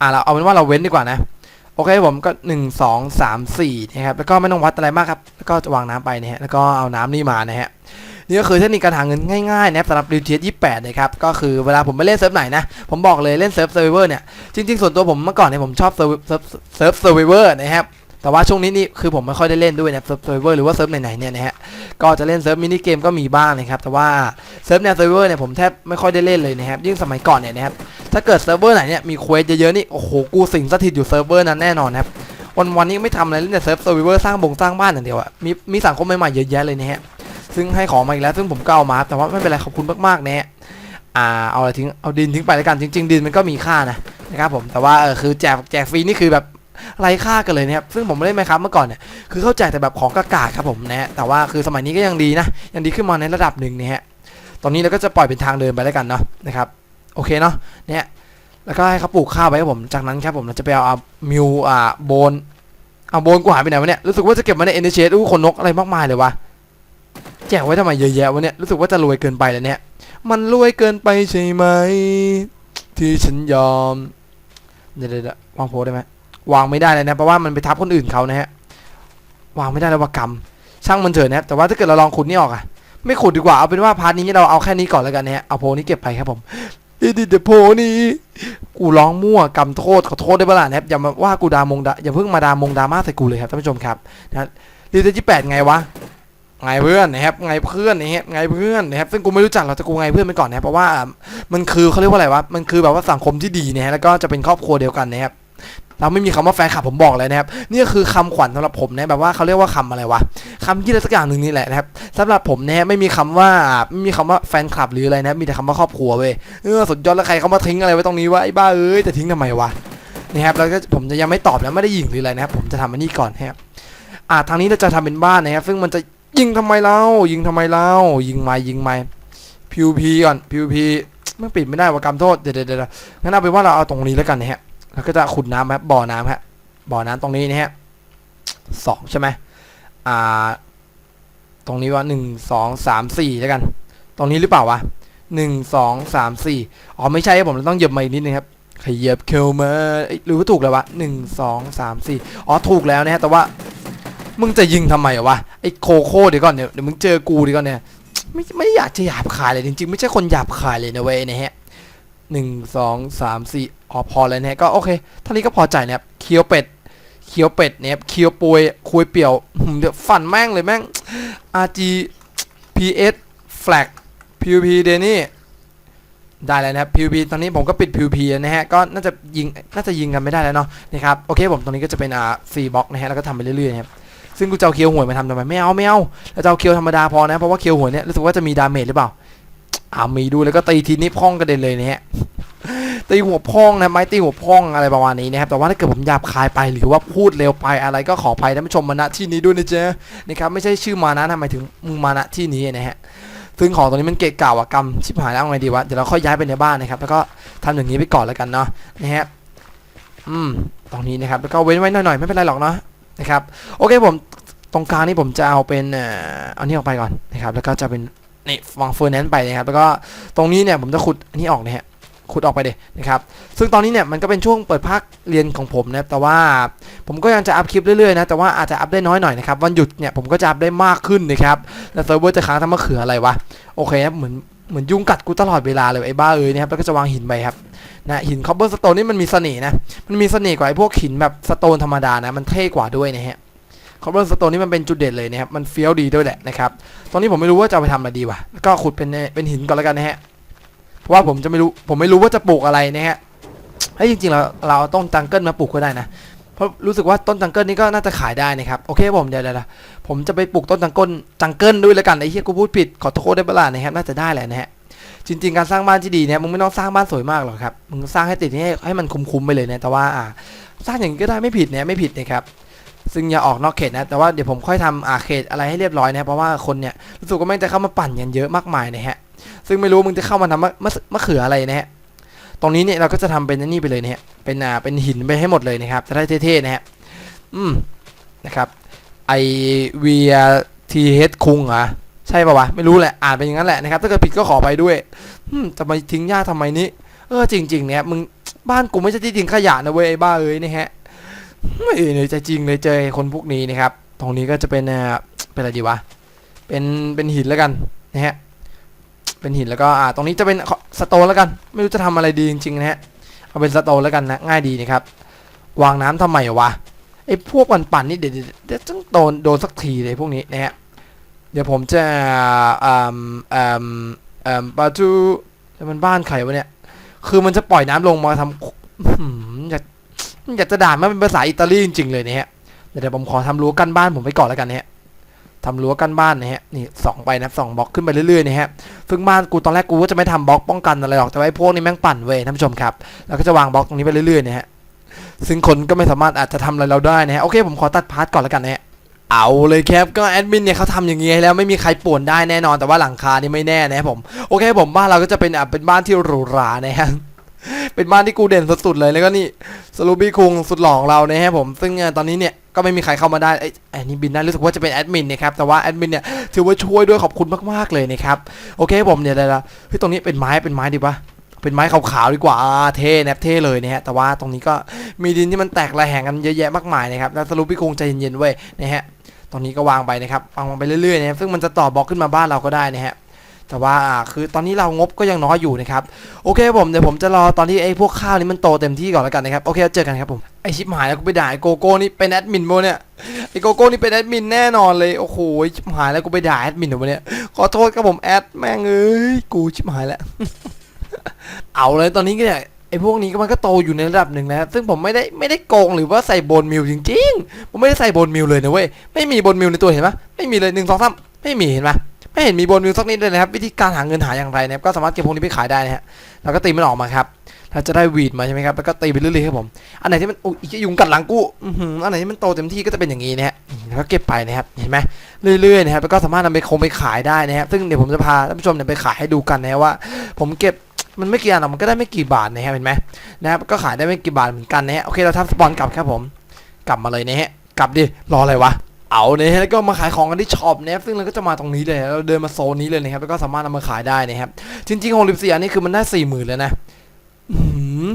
อ่าเราเอาเป็นว่าเราเว้นดีกว่านะโอเคผมก็1 2 3 4นะครับแล้วก็ไม่ต้องวัดอะไรมากครับแล้วก็จะวางน้ำไปนะฮะแล้วก็เอาน้ำนี่มานะฮะ นี่ก็คือเทคนิคการหาเงินง่ายๆนะครับสำหรับ r e t ยี่แปดนะครับก็คือเวลาผมไปเล่นเซิร์ฟไหนนะผมบอกเลยเล่นเซิร์ฟเซอร์ไวเวอร์เนี่ยจริงๆส่วนตัวผมเมื่อก่อนเนี่ยผมชอบเซิร์ฟเซิร์ฟเซิร์ฟเซอร์ไวเวอร์นะครับแต่ว่าช่วงนี้นี่คือผมไม่ค่อยได้เล่นด้วยนะเซิร์ฟเซอร์ไวเวอร์หรือว่าเซิร์ฟไหนๆเนี่ยนะฮะก็จะเล่นเซิร์ฟมินิเกมก็มีบ้างนะครับแต่ว่าเซิร์ฟแนวเซิร์ฟเวอร์เนี่ยผมแทบไม่ค่อยได้เล่นเลยนะครับยิ่งสมัยก่อนเนี่ยนะครับถ้าเกิดเซิร์ฟเวอร์ไหนเนี่ยมีเควสเยอะๆนี่โอ้โหกูสิงสถิตอยู่เซิร์ฟเวอร์นั้นแน่นอนนะครับวันวันๆนี้ไม่ทำอะไรเล่นแต่เซิร์ฟเซอร์ไวเวอร์สร้างบงสร้างบ้านอย่างเดียวอะมีมีสังคมใหม่ๆเยอะแยะเลยนะฮะ ซึ่งให้ของมาอีกแล้วซึ่งผมก็เอามาแต่ว่าไม่เป็นไรขอบคุณมากๆนะอ่าเอาอะไรทิ้งเอาดินทิ้งไปแล้วกันจริง ๆ ดินมันก็มีค่านะนะครับผมแต่ว่าเออคือแจกแจกฟรีนี่คือแบบไร้ค่ากันเลยนะครับซึ่งผมไม่ได้ไหมครับเมื่อก่อนเนี่ยคือเข้าใจแต่แบบของกากาครับผมนะแต่ว่าคือสมัยนี้ก็ยังดีนะยังดีขึ้นมาในระดับหนึ่งนะฮะตอนนี้เราก็จะปล่อยเป็นทางเดินไปแล้วกันเนาะนะครับโอเคเนาะเนี่ยแล้วก็ให้เขาปลูกข้าวไว้ครับผมจากนั้นครับผมเราจะไปเอาอามิวอ่าโบนเอาโบนกูหายไปไหนวะเนี่ยรู้สึกว่าจะเก็บไว้ในเอเนเชสอู้คนนกอะไรมากมายเลยวะ จกไว้ทำไมเยอะแยะวะเนี่ยรู้สึกว่าจะรวยเกินไปแล้วเนี่ย มันรวยเกินไปใช่ไหมที่ฉันยอมเดี๋ยวเดี๋ยววางโพสได้ไหมวางไม่ได้เลยนะเพราะว่ามันไปทับคนอื่นเขานะฮะวางไม่ได้แล้วว่ากรรมช่างมันเถอะนะแต่ว่าถ้าเกิดเราลองขุดนี่ออกอะไม่ขุดดีกว่าเอาเป็นว่าพาร์ทนี้เราเอาแค่นี้ก่อนแล้วกันนะฮะเอาโพนี้เก็บไปครับผมดี๋ยวเดโพนี้กูร้องมั่วกรรมโทษขอโทษได้เปล่านะครับอย่ามาว่ากูดามงดาอย่าเพิ่งมาดามงดามาใส่กูเลยครับท่านผู้ชมครับนะรีเดที่แปดไงวะ ไงเพื่อนนะครับไงเพื่อนนะครับไงเพื่อนนะครับซึ่งกูไม่รู้จักเราแต่กูไงเพื่อนไปก่อนนะครับเพราะว่ามันคือเขาเรียกว่าอะไรวะมันคือแบบว่าสังคมที่ดีนะฮะแล้วก็จะเป็นครอบครัวเดียวกันนะครับเราไม่มีคำว่าแฟนคลับผมบอกเลยนะครับนี่คือคำขวัญสำหรับผมนะแบบว่าเขาเรียกว่าคำอะไรวะคำที่อะไรสักอย่างหนึ่งนี่แหละนะครับสำหรับผมนะฮะไม่มีคำว่าไม่มีคำว่าแฟนคลับหรืออะไรนะมีแต่คำว่าครอบครัวเว้ยเออสุดยอดแล้วใครเขามาทิ้งอะไรไว้ตรงนี้วะไอ้บ้าเอ้ยแต่ทิ้งทำไมวะนะครับแล้วก็ผมจะยังไม่ตอบนะไม่ได้ยิงหรืออะไรนะครับผมจะทำอันนี้ก่อนนะครับอ่าทางนี้เราจะทำเป็นบ้านนะครับซึ่งมันจะ ยิงทำไมเล่ายิงทำไมเล่ายิงไม่ยิงไม่พิวพีก่อนพิวพีไม่ปิดไม่ได้ว่ากรรมโทษเดี๋ยวเดี๋ยวงั้นเอาเป็นว่าเราเอาตรงนี้แล้วกันนะฮะแล้วก็จะขุดน้ำครับบ่อน้ำฮะบ่อน้ำตรงนี้นะฮะสองใช่ไหมอ่า ตรงนี้ว่าหนึ่งสองสามสี่แล้วกัน ตรงนี้หรือเปล่าวะหนึ่งสองสามสี่อ๋อไม่ใช่ครับผมเราต้องเหยียบมาอีกนิดนึงครับขยับเข้ามาเอ้ยหรือว่าถูกแล้ววะหนึ่งสองสามสี่อ๋อถูกแล้วนะฮะแต่ว่า มึงจะยิงทำไมวะไอ้โคโค่เดี๋ยวก่อนเดี๋ยวเดี๋ยวมึงเจอกูเดี๋ยวก่อนเนี่ยไม่ไม่อยากจะหยาบคายเลยจริงๆ ไม่ใช่คนหยาบคายเลยนะเว้ยนะฮะหนึ่งสองสามสี่อ๋อพอแล้วนะฮะก็โอเคท่านี้ก็พอใจนะครับเคียวเป็ดเคียวเป็ดเนี่ยเคียวปวยคุยเปี่ยวหืมเดี๋ยวฟันแม่งเลยแม่ง RG PS flag PVP เดนี่ได้แล้วนะครับ PVP ตอนนี้ผมก็ปิด PVP นะฮะ ก็น่าจะยิง น่าจะยิงกันไม่ได้แล้วเนาะ นะครับ โอเคผมตรงนี้ก็จะเป็นอ่า4บล็อกนะฮะ แล้วก็ทำไปเรื่อยๆนะครับ ซึ่งกูจะเอาเคียวหวยมาทำทำไมไม่เอาไม่เอาเราจะเอาเคียวธรรมดาพอนะเพราะว่าเคียวหวยเนี่ยรู้สึกว่าจะมีดาเมจหรือเปล่าอ่ามีดูแล้วก็ตีทีนี้พ่องกระเด็นเลยเนะฮะตีหัวพ่องนะไม้ตีหัวพ่องอะไรประมาณนี้นะครับแต่ว่าถ้าเกิดผมหยาบคายไปหรือว่าพูดเร็วไปอะไรก็ขออภัยท่านผู้ชมมาณที่นี้ด้วยนะเจ๊นะครับไม่ใช่ชื่อมานะทำไมถึงมึงมาณที่นี้นะฮะซึ่งของตรงนี้มันเกะกะว่ะกรรมชิบหายแล้วเอาไงดีวะเดี๋ยวเราค่อยย้ายไปในบ้านนะครับแล้วก็ทำอย่างนี้ไปก่อนแล้วกันเนาะนะฮะอืมตรงนี้นะครับแล้วก็เว้นไว้หน่อยๆไม่เป็นไรหรอกเนาะ นะครับโอเคผมตรงกลางนี่ผมจะเอาเป็นเอ่อเอานี่ออกไปก่อนนะครับแล้วก็จะเป็นนี่วางเฟอร์แนนซ์ไปนะครับแล้วก็ตรงนี้เนี่ยผมจะขุดอันนี้ออกนะฮะขุดออกไปเดยนะครับซึ่งตอนนี้เนี่ยมันก็เป็นช่วงเปิดภาคเรียนของผมนะครับแต่ว่าผมก็ยังจะอัพคลิปเรื่อยๆนะแต่ว่าอาจจะอัพได้น้อยหน่อยนะครับวันหยุดเนี่ยผมก็จะอัพได้มากขึ้นนะครับแล้วเซิร์ฟเวอร์จะค้างทำมะเขืออะไรวะโอเคครับเหมือนเหมือนยุงกัดกูตลอดเวลาเลยไอ้บ้าเอ้ยนะครับแล้วก็จะวางหินไปครับ นะหินคอปเปอร์สโตนนี่มันมีเสน่ห์นะ มันมีเสน่ห์กว่าไอ้พวกหินแบบสโตนธรรมดานะ มันเท่กว่าด้วยนะฮะคอร์บอนสโตนนี่มันเป็นจุดเด่นเลยนะครับ มันเฟี้ยวดีด้วยแหละนะครับ ตอนนี้ผมไม่รู้ว่าจะไปทำอะไรดีวะก็ขุดเป็นเป็นหินก่อนแล้วกันนะฮะ เพราะว่าผมจะไม่รู้ ผมไม่รู้ว่าจะปลูกอะไรนะฮะเฮ้จริงๆเราเราต้นจังเกิลมาปลูกก็ได้นะ เพราะรู้สึกว่าต้นจังเกิลนี่ก็น่าจะขายได้นะครับ โอเคผมเดี๋ยวเดี๋ยวเดี๋ยวผมจะไปปลูกต้นจังเกิลจังเกิลด้วยแล้วกันไอ้เหี้ยกูพูดผิดขอโทษได้เปล่านะครับ น่าจะได้แหละนะฮะ จริง ๆ การสร้างบ้านที่ดีเนี่ยมึงไม่ต้องสร้างบ้านสวยมากหรอกครับมึงสร้างให้ติดให้ให้มันคุ้มๆไปเลยนะแต่ว่าอ่าสร้างอย่างนี้ก็ได้ไม่ผิดเนี่ยไม่ผิดนะครับซึ่งอย่าออกนอกเขตนะ แต่ว่าเดี๋ยวผมค่อยทำอาเขตอะไรให้เรียบร้อยนะ เพราะว่าคนเนี่ยรู้สึกว่าแม่งจะเข้ามาปั่นกันเยอะมากมายนะฮะ ซึ่งไม่รู้มึงจะเข้ามาทำมะมะเขืออะไรนะฮะ ตรงนี้เนี่ยเราก็จะทำเป็นนี่ไปเลยนะฮะ เป็นอ่าเป็นหินไปให้หมดเลยนะครับ จะได้เท่ๆนะฮะ อืมนะครับ ไอเวียทีเฮดคุงเหรอ ใช่ป่าวะไม่รู้แหละอ่านเป็นอย่างนั้นแหละนะครับถ้าเกิดผิดก็ขอไปด้วยอืมจะมาทิ้งหญ้าทำไมนี้เออจริง ๆ เนี่ยมึงบ้านกูไม่ใช่ที่ทิ้งขยะนะเว้ยไอ้บ้าเอ้ยนะฮะไม่เลยใจจริงเลยเจอคนพวกนี้นะครับ ตรงนี้ก็จะเป็นเอ่อเป็นอะไรดีวะเป็นเป็นหินแล้วกันนะฮะเป็นหินแล้วก็อ่าตรงนี้จะเป็นสโตนแล้วกัน ไม่รู้จะทำอะไรดีจริงๆนะฮะเอาเป็นสโตนแล้วกันนะง่ายดีนะครับวางน้ำทำไมวะไอ้พวกปั่นปั่นๆนี่เดี๋ยวเดี๋ยวเดี๋ยวต้องโดนโดนสักทีเลยพวกนี้นะฮะ เดี๋ยวผมจะอ่าอ่าอ่าปาจูมันบ้านใครวะเนี่ย คือมันจะปล่อยน้ำลงมาทำอื้อยากอยากจะด่ามันเป็นภาษาอิตาลีจริงๆเลยเนะฮะเดี๋ยวผมขอทำรั้วกั้นบ้านผมไปก่อนแล้วกันเนะฮะทำรั้วกั้นบ้านนะฮะนี่สองไปนะสองบล็อกขึ้นไปเรื่อยๆนะฮะซึ่งบ้านกูตอนแรกกูก็จะไม่ทำบล็อกป้องกันอะไรหรอกแต่ว่าไอ้พวกนี้แม่งปั่นเว้ยท่านผู้ชมครับแล้วก็จะวางบล็อกตรงนี้ไปเรื่อยๆนะฮะซึ่งคนก็ไม่สามารถอาจจะทำอะไรเราได้นะฮะโอเคผมขอตัดพาร์ทก่อนแล้วกันนะฮะ เอาเลยครับก็แอดมินเนี่ยเขาทำอย่างงี้แล้วไม่มีใครป่วนได้แน่นอนแต่ว่าหลังคานี่ไม่แน่นะครับผมโอเคผมบ้านเราก็จะเป็นอะเป็นบ้านที่หรูหรานะฮะเป็นบ้านที่กูเด่นสุดๆเลยแล้วก็นี่สลูบี้คุงสุดหล่อของเรานะฮะผมซึ่งอ่อตอนนี้เนี่ยก็ไม่มีใครเข้ามาได้ไอ้ไอ้นี่บินได้รู้สึกว่าจะเป็นแอดมินนะครับแต่ว่าแอดมินเนี่ยถือว่าช่วยด้วยขอบคุณมากๆเลยนะครับโอเคผมเนี่ยเดี๋ยวๆเฮ้ยตรงนี้เป็นไม้เป็นไม้ดีปะเป็นไม้ขาวๆดีกว่าเท่แนบเท่เลยนะฮะแต่ว่าตรงนี้ก็มีดินที่มันแตกระแหงกันเยอะแยะมากมายนะครับแล้วสลูบี้คุงใจเย็นๆเว้ยนะฮะ ตรงนี้ก็วางไปนะครับวางไปเรื่อยๆนะซึ่งมันจะต่อบล็อกขึ้นมาบ้านเราก็ได้นะฮะแต่ว่าคือตอนนี้เรางบก็ยังน้อยอยู่นะครับโอเคผมเดี๋ยวผมจะรอตอนที่ไอ้พวกข้าวนี้มันโตเต็มที่ก่อนแล้วกันนะครับโอเคเจอกันครับผมไอชิบหายแล้วกูไปด่าไอโกโก้นี่เป็นแอดมินโมเนี่ยไอโกโก้นี่เป็นแอดมินแน่นอนเลยโอ้โหชิบหายแล้วกูไปด่าแอดมินเหรอวะเนี่ยขอโทษครับผมแอดแม่งเอ้ยกูชิบหายแล้วเอาเลยตอนนี้ก็เนี่ย ไอ้พวกนี้ก็มันก็โตอยู่ในระดับหนึ่งแล้วซึ่งผมไม่ได้ไม่ได้โกงหรือว่าใส่โบนมิลจริงๆ ผมไม่ได้ใส่โบนมิลเลยนะเว้ย ไม่มีโบนมิลในตัวเห็นปะไม่มีเลยหนึ่งสองสามไม่มีเห็นปะไม่เห็นมีโบนมิลสักนิดเลยนะครับ วิธีการหาเงินหาอย่างไรนะครับก็สามารถเก็บพวกนี้ไปขายได้นะฮะแล้วก็ตีมันออกมาครับเราจะได้วีดมาใช่ไหมครับ แล้วก็ตีไปเรื่อยๆครับผม อันไหนที่มันอุ้ยยุงกัดหลังกูอื้อหืออันไหนที่มันโตเต็มที่ก็จะเป็นอย่างนี้นะฮะแล้วก็เก็บไปนะครับ เห็นไหมเรื่อยๆนะครับ แล้วก็สามารถนำไปคงไปขายได้นะครับซึ่งเดี๋ยวผมจะพาท่านผู้ชมเนี่ยไปขายให้ดูกันนะว่า ผมเก็บ มันไม่กี่อันหรอกมันก็ได้ไม่กี่บาทนะครับเห็นไหมนะครับก็ขายได้ไม่กี่บาทเหมือนกันนะฮะโอเคเราทำสปอนกลับครับผม กลับมาเลยนะฮะกลับดิรออะไรวะเอาเนี่ยแล้วก็มาขายของกันที่ช็อปนะครับซึ่งเราก็จะมาตรงนี้เลยเราเดินมาโซนนี้เลยนะครับแล้วก็สามารถนำมาขายได้นะครับจริงๆ64อันนี้คือมันได้สี่หมื่นเลยนะ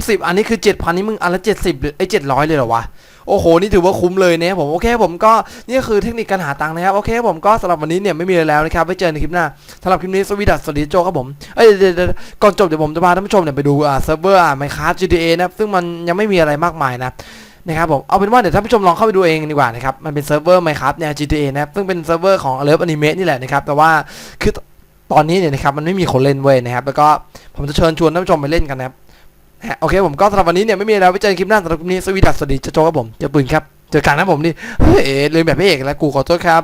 สิบอันนี้คือเจ็ดพันนี่มึงอันละเจ็ดสิบไอ้เจ็ดร้อยเลยเหรอวะ โอ้โห นี่ถือว่าคุ้มเลยนะผมโอเคผมก็นี่คือเทคนิคการหาตังค์นะครับโอเคผมก็สำหรับวันนี้เนี่ยไม่มีอะไรแล้วนะครับไว้เจอในคลิปหน้าสำหรับคลิปนี้สวีดัสสวัสดีโจครับผมเอ้ยเดี๋ยวเดี๋ยวก่อนจบเดี๋ยวผมจะพาท่านผู้ชมเนี่ยไปดูอ่าเซิร์ฟเวอร์อ่าไมค้า GTA นะครับซึ่งมันยังไม่มีอะไรมากมายนะนะครับผมเอาเป็นว่าเดี๋ยวท่านผู้ชมลองเข้าไปดูเองดีกว่านะครับมันเป็นเซิร์ฟเวอร์ไมค้าแนว GTA นะครับซึ่งเป็นเซิร์ฟเวอร์ของ Love Anime นี่แหละนะครับแต่ว่าคือตอนนี้เนี่ยนะครับมันไม่มีคนเล่นเว้ยนะครับแล้วก็ผมจะเชิญชวนท่านผู้ชมไปเล่นกันนะครับฮะ โอเคผมก็สำหรับวันนี้เนี่ยไม่มีอะไรแล้วไว้เจอกัยคลิปหน้าสำหรับคลิปนี้สวีดัสสวัสดีเจ้าโจครับผมเจ้าปืนครับเจอกันนะผมนี่เฮ้ยเอยเลยแบบพี่เอกแล้วกูขอโทษครับ